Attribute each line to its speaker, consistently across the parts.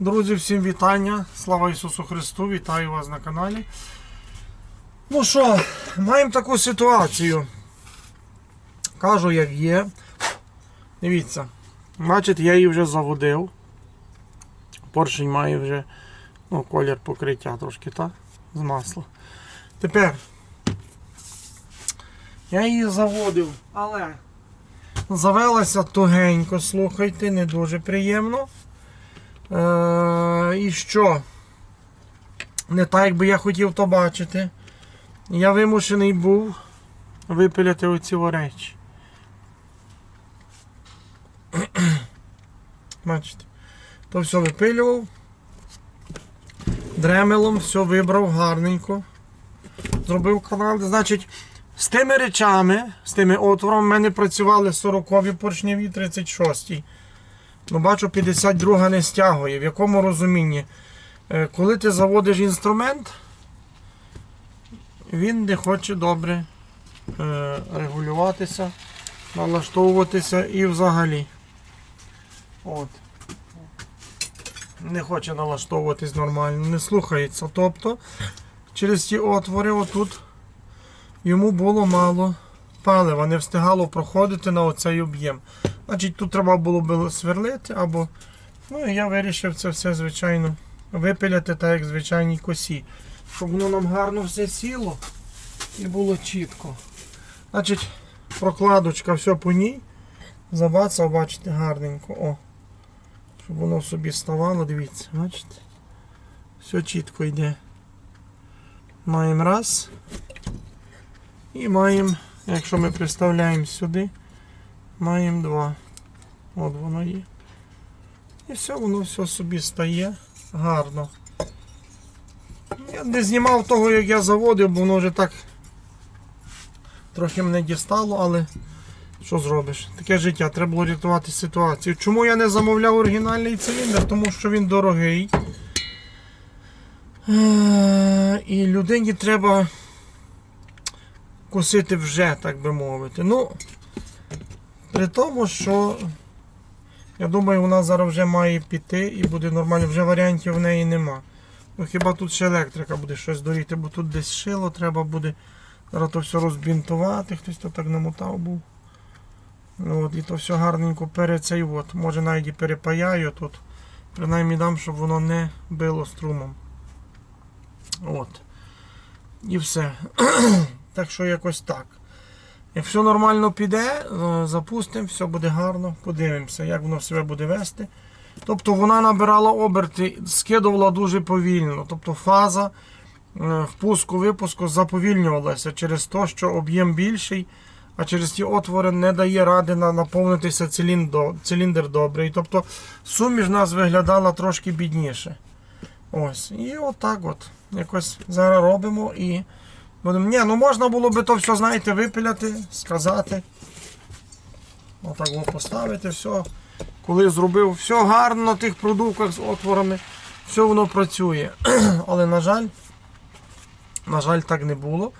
Speaker 1: Друзі, всім вітання. Слава Ісусу Христу! Вітаю вас на каналі. Ну що, маємо таку ситуацію. Кажу, як є. Дивіться, бачите, я її вже заводив. Поршень має вже ну, колір покриття трошки, так? З масла. Тепер я її заводив, але завелася тугенько, слухайте, не дуже приємно. Е, і що? Не так, як би я хотів то бачити. Я вимушений був випиляти оці речі. Бачите? То все випилював. Дремелом все вибрав гарненько. Зробив канал. Значить, з тими речами, з тими отворами, в мене працювали 40-ві поршневі 36-й. Ну, бачу, 52 не стягує. В якому розумінні? Е, Коли ти заводиш інструмент, він не хоче добре е, регулюватися, налаштовуватися і взагалі. От. Не хоче налаштовуватись нормально, не слухається. Тобто, через ті отвори отут йому було мало палива, не встигало проходити на оцей об'єм. Значить, тут треба було б сверлити або. Ну я вирішив це все, звичайно, випиляти так, як звичайній косі. Щоб воно нам гарно все сіло і було чітко. Значить, прокладочка все по ній. Забацав, бачите, гарненько. О. Щоб воно собі ставало, дивіться, бачите? Все чітко йде. Маємо раз. І маємо, якщо ми приставляємо сюди, маємо два. От воно є. І все, воно все собі стає гарно. Я не знімав того, як я заводив, бо воно вже так трохи мене дістало, але що зробиш? Таке життя, треба було рятувати ситуацію. Чому я не замовляв оригінальний циліндр? Тому що він дорогий. Е, І людині треба косити вже, так би мовити. Ну, при тому, що я думаю, вона зараз вже має піти і буде нормально, вже варіантів в неї нема. Ну хіба тут ще електрика буде щось доріти, бо тут десь шило, треба буде зараз то все розбінтувати, хтось то так намотав був. Ну, От, і то все гарненько пере цей от. Може навіть і перепаяю тут. Принаймні дам, щоб воно не било струмом. От. І все. так що якось так. Як все нормально піде, е, запустимо, все буде гарно, подивимося, як воно себе буде вести. Тобто вона набирала оберти, скидувала дуже повільно. Тобто фаза е, впуску-випуску заповільнювалася через те, що об'єм більший, а через ті отвори не дає ради наповнитися циліндр, добре. Тобто суміш в нас виглядала трошки бідніше. Ось. І отак от. Якось зараз робимо і. Ні, ну можна було би то все, знаєте, випиляти, сказати. Отак його поставити, все. Коли зробив все гарно на тих продуктах з отворами, все воно працює. Але, на жаль, на жаль, так не було.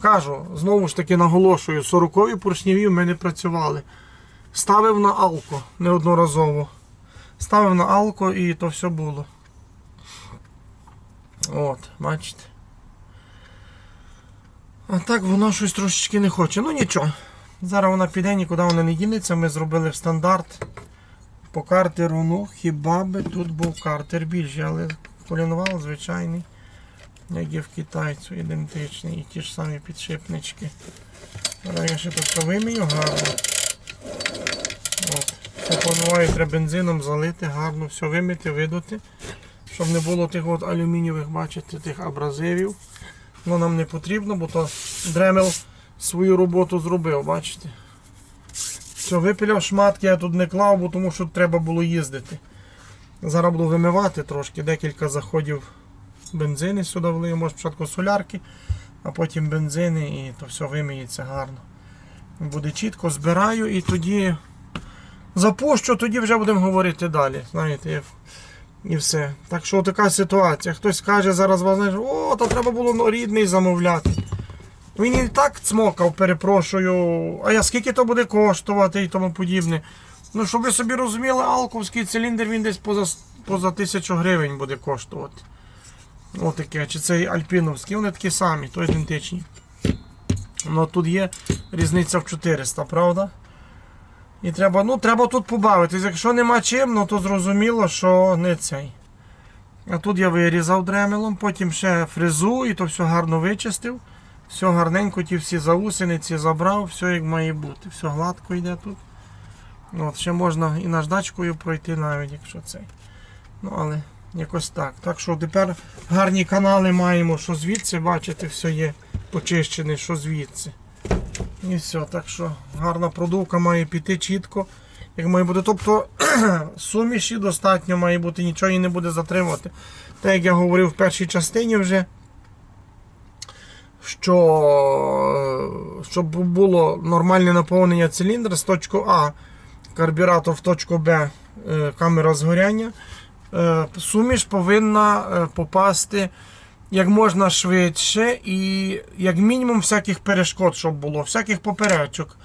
Speaker 1: Кажу, знову ж таки наголошую, 40-ві поршневі в мене працювали. Ставив на алко неодноразово. Ставив на алко і то все було. От, бачите. А так воно щось трошечки не хоче. Ну нічого. Зараз вона піде, нікуди вона не дінеться. Ми зробили в стандарт по картеру. Ну, хіба би тут був картер більший, але колінвал звичайний, як є в китайцю, ідентичний. І ті ж самі підшипнички. Зараз я ще тут вимію гарно. От. Все помиваю, треба бензином залити, гарно все вимити, видути. Щоб не було тих от алюмінієвих, бачите, тих абразивів. Воно нам не потрібно, бо то дремел свою роботу зробив, бачите. Все, випиляв шматки, я тут не клав, бо тому що треба було їздити. Зараз буду вимивати трошки, декілька заходів бензини сюди влию, може спочатку солярки, а потім бензини і то все вимиється гарно. Буде чітко, збираю і тоді запущу, тоді вже будемо говорити далі. Знаєте, і все. Так що така ситуація. Хтось каже зараз, вас, знаєш, о, то треба було рідний замовляти. Він і так цмокав, перепрошую. А я скільки то буде коштувати і тому подібне. Ну, щоб ви собі розуміли, алковський циліндр він десь поза поза тисячу гривень буде коштувати. Отаке, чи цей альпіновський, вони такі самі, то ідентичні. Ну тут є різниця в 400, правда? І треба, ну, треба тут побавитись. Якщо нема чим, ну то зрозуміло, що не цей. А тут я вирізав дремелом, потім ще фрезу і то все гарно вичистив. Все гарненько, ті всі заусениці забрав, все як має бути. Все гладко йде тут. От, ще можна і наждачкою пройти навіть, якщо цей. Ну, але якось так. Так що тепер гарні канали маємо, що звідси, бачите, все є почищене, що звідси. І все, так що гарна продувка має піти чітко. Як має бути. Тобто суміші достатньо має бути, нічого її не буде затримувати. Так як я говорив в першій частині вже, що щоб було нормальне наповнення циліндра з точки А карбюратор в точку Б е, камера згоряння, е, суміш повинна е, попасти як можна швидше і як мінімум всяких перешкод, щоб було, всяких поперечок,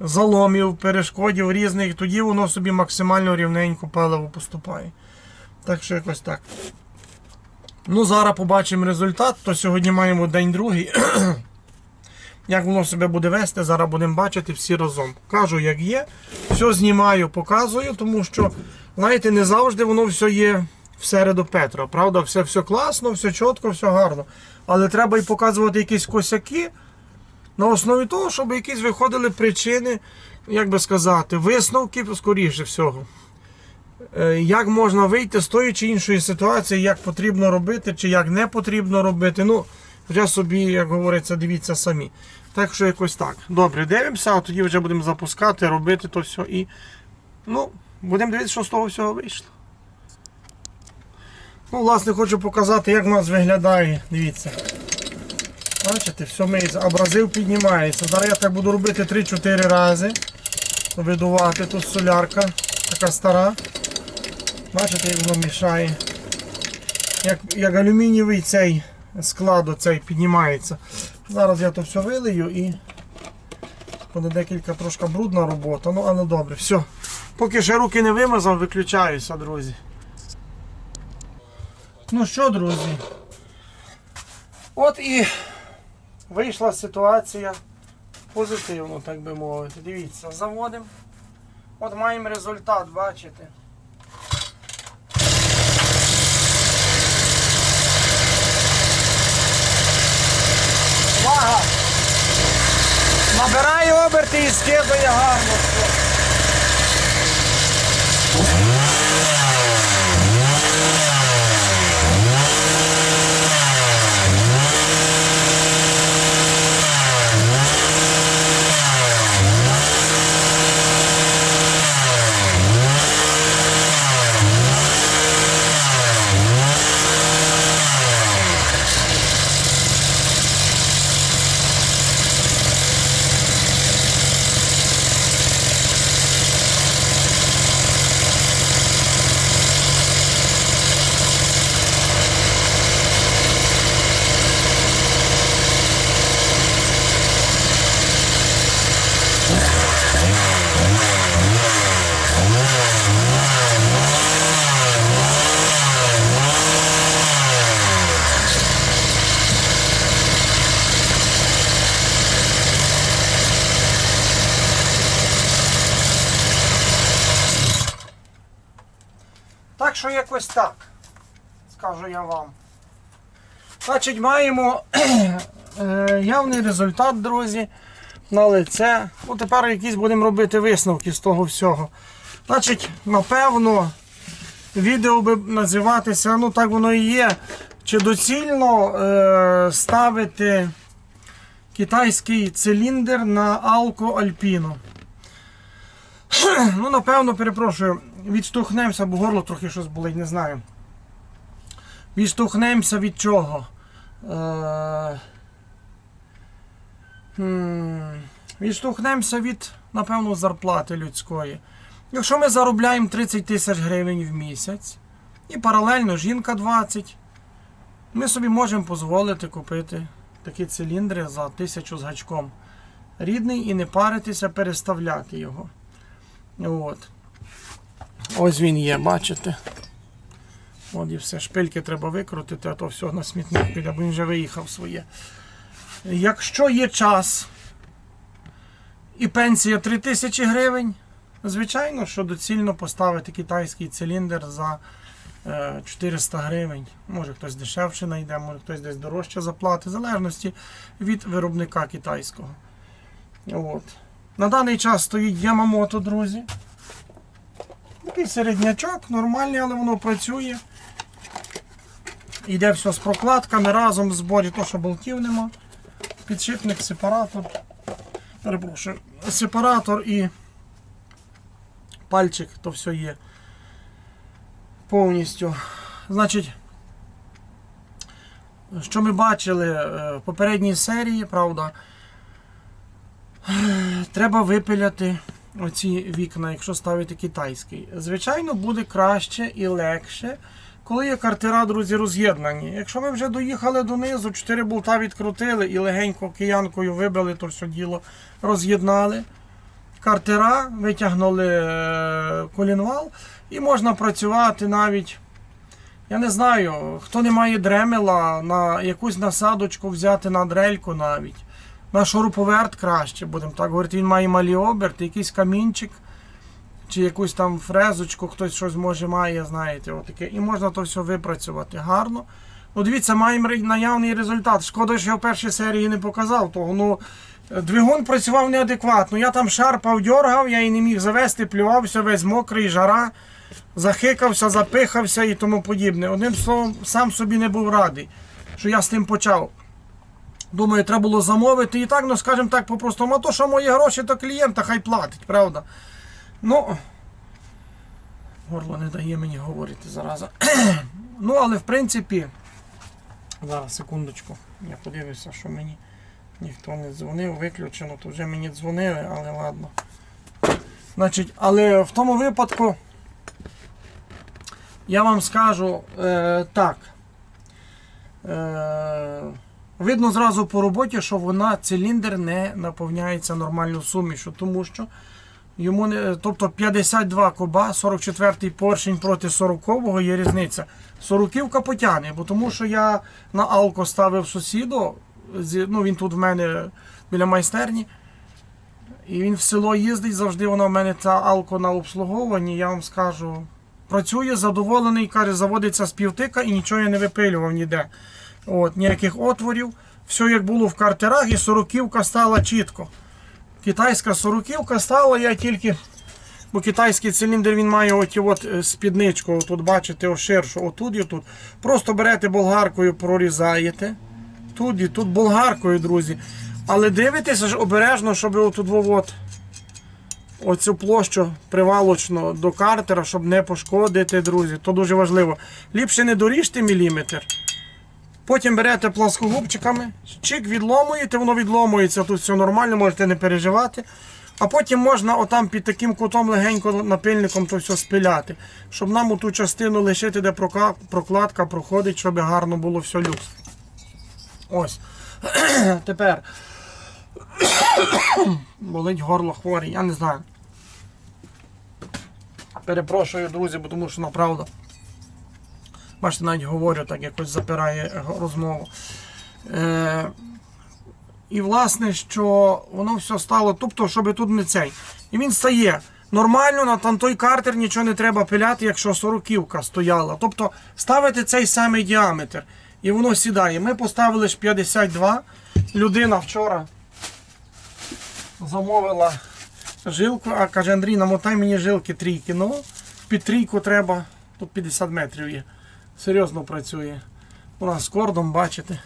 Speaker 1: заломів, перешкодів різних, тоді воно собі максимально рівненько паливо поступає. Так що якось так. Ну, зараз побачимо результат, то сьогодні маємо день другий. Як воно себе буде вести, зараз будемо бачити всі разом. Кажу, як є, все знімаю, показую, тому що, знаєте, не завжди воно все є всереду Петра. Правда, все, все класно, все чітко, все гарно. Але треба і показувати якісь косяки на основі того, щоб якісь виходили причини, як би сказати, висновки, скоріше всього. Е, Як можна вийти з тої чи іншої ситуації, як потрібно робити, чи як не потрібно робити. Ну, вже собі, як говориться, дивіться самі. Так що якось так. Добре, дивимося, а тоді вже будемо запускати, робити то все і. Ну, будемо дивитися, що з того всього вийшло. Ну, власне, хочу показати, як в нас виглядає. Дивіться. Бачите, все миється, абразив піднімається. Зараз я так буду робити 3-4 рази. Видувати тут солярка, така стара. Bачите, як воно мішає. Як, як алюмінієвий цей склад оцей піднімається. Зараз я то все вилию і буде декілька трошки брудна робота, ну але добре, все. Поки ще руки не вимазав, виключаюся, друзі. Ну що, друзі? От і вийшла ситуація позитивно, так би мовити. Дивіться, заводимо. От маємо результат, бачите. Увага! Набирає оберти і скидує гарно. Якось так, скажу я вам. Значить, маємо е, явний результат, друзі, на лице. Ну, тепер якісь будемо робити висновки з того всього. Значить, напевно, відео би називатися, ну так воно і є. Чи доцільно е, ставити китайський циліндр на Alco Alpino? Ну, напевно, перепрошую, відштовхнемося, бо горло трохи щось болить, не знаю. Відштовхнемося від чого? Е... Відштовхнемося від, напевно, зарплати людської. Якщо ми заробляємо 30 тисяч гривень в місяць, і паралельно жінка 20, ми собі можемо дозволити купити такі циліндри за тисячу з гачком. Рідний і не паритися, переставляти його. От. Ось він є, бачите? От і все, шпильки треба викрутити, а то все на смітник піде, бо він вже виїхав своє. Якщо є час і пенсія 3000 гривень, звичайно, що доцільно поставити китайський циліндр за е, 400 гривень. Може хтось дешевше знайде, може хтось десь дорожче заплатить, в залежності від виробника китайського. От. На даний час стоїть Yamamoto, друзі. Такий середнячок, нормальний, але воно працює. Йде все з прокладками разом в зборі, то що болтів нема. Підшипник, сепаратор. Перепрошую, сепаратор і пальчик, то все є. Повністю. Значить, що ми бачили е, в попередній серії, правда, треба випиляти оці вікна, якщо ставити китайський. Звичайно, буде краще і легше, коли є картера, друзі, роз'єднані. Якщо ми вже доїхали донизу, 4 болта відкрутили і легенько киянкою вибили то все діло, роз'єднали. Картера, витягнули е, колінвал і можна працювати навіть. Я не знаю, хто не має дремела, на якусь насадочку взяти на дрельку навіть. На шуруповерт краще, будемо так говорити, він має малі оберти, якийсь камінчик, чи якусь там фрезочку, хтось щось може має, знаєте, отаке. І можна то все випрацювати гарно. Ну, дивіться, маємо наявний результат. Шкода, що я в першій серії не показав того. Ну, двигун працював неадекватно. Я там шарпав, дьоргав, я і не міг завести, плювався, весь мокрий, жара, захикався, запихався і тому подібне. Одним словом, сам собі не був радий, що я з тим почав. Думаю, треба було замовити і так, ну скажімо так, по-простому, а то, що мої гроші, то клієнта хай платить, правда? Ну, горло не дає мені говорити зараза. ну, але в принципі, зараз секундочку, я подивлюся, що мені ніхто не дзвонив, виключено, то вже мені дзвонили, але ладно. Значить, але в тому випадку я вам скажу е, так. Е, Видно зразу по роботі, що вона циліндр не наповняється нормальною сумішю, тому що йому тобто 52 куба, 44-й поршень проти 40-го є різниця. 40-ка потягне, бо тому що я на алко ставив сусіду, ну він тут в мене біля майстерні. І він в село їздить, завжди вона в мене ця алко на обслуговуванні, я вам скажу. Працює, задоволений, каже, заводиться з півтика і нічого я не випилював ніде. От, ніяких отворів. Все як було в картерах, і сороківка стала чітко. Китайська сороківка стала, я тільки. Бо китайський циліндр він має оті от е, спідничку, тут бачите, о, ширшу, отут і тут. Просто берете болгаркою, прорізаєте. Тут і тут болгаркою, друзі. Але дивитеся ж обережно, щоб отут от, оцю площу привалочно до картера, щоб не пошкодити, друзі. То дуже важливо. Ліпше не доріжте міліметр. Потім берете пласкогубчиками, чик відломуєте, воно відломується, тут все нормально, можете не переживати. А потім можна отам під таким кутом легенько напильником то все спиляти, щоб нам ту частину лишити, де прокладка проходить, щоб гарно було все люкс. Ось. Тепер болить горло хворий, я не знаю. Перепрошую, друзі, тому що направду. Бачите, навіть говорю, так якось запирає розмову. Е, і власне, що воно все стало, тобто, щоб тут не цей. І він стає. Нормально на той картер нічого не треба пиляти, якщо сороківка стояла. Тобто ставити цей самий діаметр. І воно сідає. Ми поставили ж 52. Людина вчора замовила жилку, а каже, Андрій, намотай мені жилки трійки. Ну, під трійку треба, тут 50 метрів є. Серйозно працює. У нас з кордом, бачите.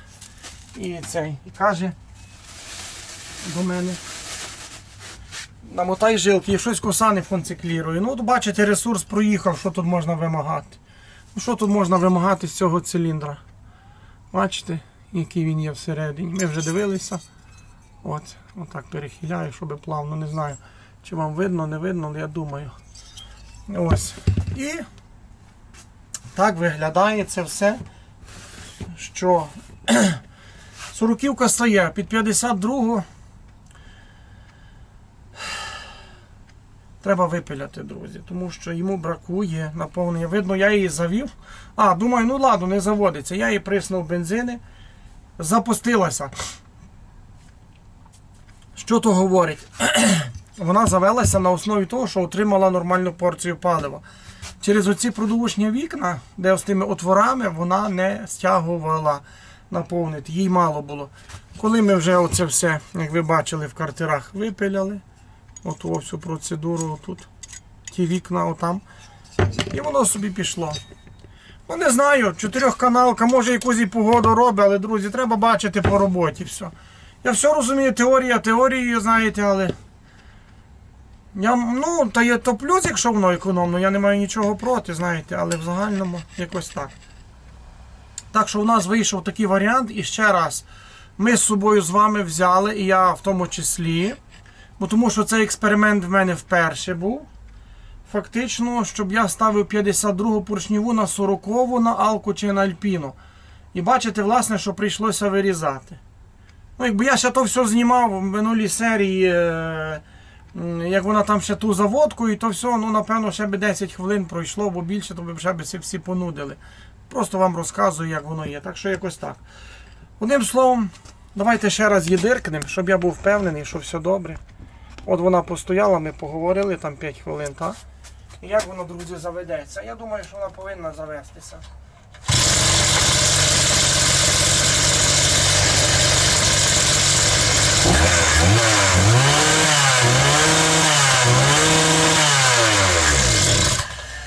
Speaker 1: І цей. І каже до мене. Намотай жилки, і щось коса не функціклірує. Ну, от бачите, ресурс проїхав, що тут можна вимагати. Ну, що тут можна вимагати з цього циліндра? Бачите, який він є всередині. Ми вже дивилися. От, отак перехиляю, щоб плавно, не знаю, чи вам видно, не видно, але я думаю. Ось. І так виглядає це все, що сороківка стає під 52-го. Треба випиляти, друзі, тому що йому бракує наповнення. Видно, я її завів. А, думаю, ну ладно, не заводиться. Я її приснув бензини, запустилася. Що то говорить? Вона завелася на основі того, що отримала нормальну порцію палива. Через оці продувочні вікна, де з тими отворами, вона не стягувала наповнити, їй мало було. Коли ми вже оце все, як ви бачили, в картерах випиляли, оту всю процедуру тут, ті вікна отам, і воно собі пішло. Ну не знаю, чотирьохканалка, може якусь і погоду робить, але друзі, треба бачити по роботі все. Я все розумію, теорія теорією, знаєте, але. Я, ну, та є то плюс, якщо воно економно, я не маю нічого проти, знаєте, але в загальному якось так. Так що у нас вийшов такий варіант, і ще раз, ми з собою з вами взяли, і я в тому числі, бо тому що цей експеримент в мене вперше був. Фактично, щоб я ставив 52 поршніву на 40 на Алку чи на Альпіну. І бачите, власне, що прийшлося вирізати. Ну, якби я ще то все знімав в минулій серії, е, як вона там ще ту заводку, і то все, ну, напевно, ще би 10 хвилин пройшло, бо більше, то би вже би всі, понудили. Просто вам розказую, як воно є. Так що якось так. Одним словом, давайте ще раз її диркнемо, щоб я був впевнений, що все добре. От вона постояла, ми поговорили там 5 хвилин, так? І як воно, друзі, заведеться? Я думаю, що вона повинна завестися.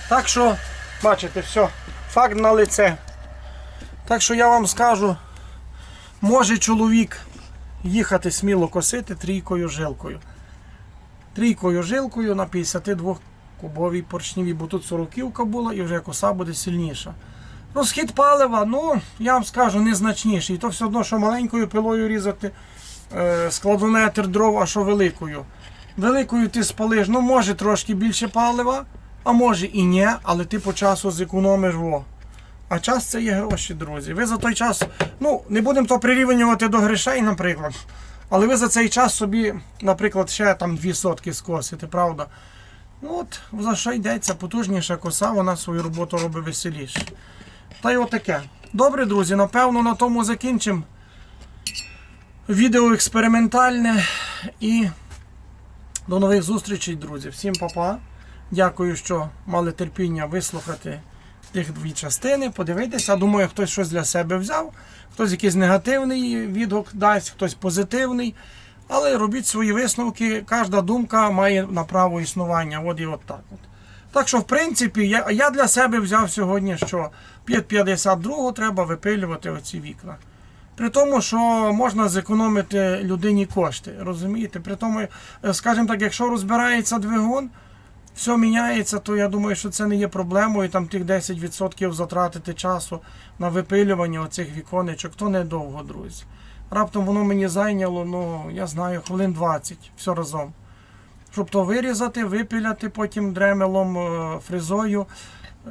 Speaker 1: Так що, бачите, все, факт на лице. Так що я вам скажу, може чоловік їхати сміло косити трійкою жилкою. Трійкою жилкою на 52 кубовій поршніві, бо тут 40 була і вже коса буде сильніша. Розхід палива, ну, я вам скажу, незначніший. То все одно, що маленькою пилою різати е, складометр дров, а що великою. Великою ти спалиш, ну може трошки більше палива, а може і ні, але ти по часу зекономиш во. А час це є гроші, друзі. Ви за той час, ну, не будемо то прирівнювати до грошей, наприклад. Але ви за цей час собі, наприклад, ще там дві сотки скосите, правда? Ну от, за що йдеться, потужніша коса, вона свою роботу робить веселіше. Та й отаке. Добре, друзі, напевно, на тому закінчимо. Відео експериментальне. І до нових зустрічей, друзі. Всім па-па. Дякую, що мали терпіння вислухати тих дві частини, подивитися. Думаю, хтось щось для себе взяв, хтось якийсь негативний відгук дасть, хтось позитивний. Але робіть свої висновки, кожна думка має на право існування. От і от так. От. Так що, в принципі, я, я для себе взяв сьогодні, що під 52 треба випилювати оці вікна. При тому, що можна зекономити людині кошти, розумієте? При тому, е, скажімо так, якщо розбирається двигун, все міняється, то я думаю, що це не є проблемою. Там тих 10% затратити часу на випилювання оцих віконечок, то недовго, друзі. Раптом воно мені зайняло, ну, я знаю, хвилин 20 все разом. Щоб то вирізати, випиляти потім дремелом, е, фрезою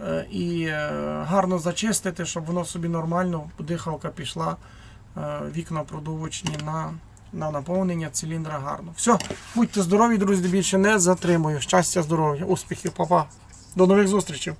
Speaker 1: е, і е, гарно зачистити, щоб воно собі нормально, дихалка пішла, вікна продувочні на, на наповнення циліндра гарно. Все, будьте здорові, друзі, більше не затримую. Щастя, здоров'я, успіхів, папа. До нових зустрічей.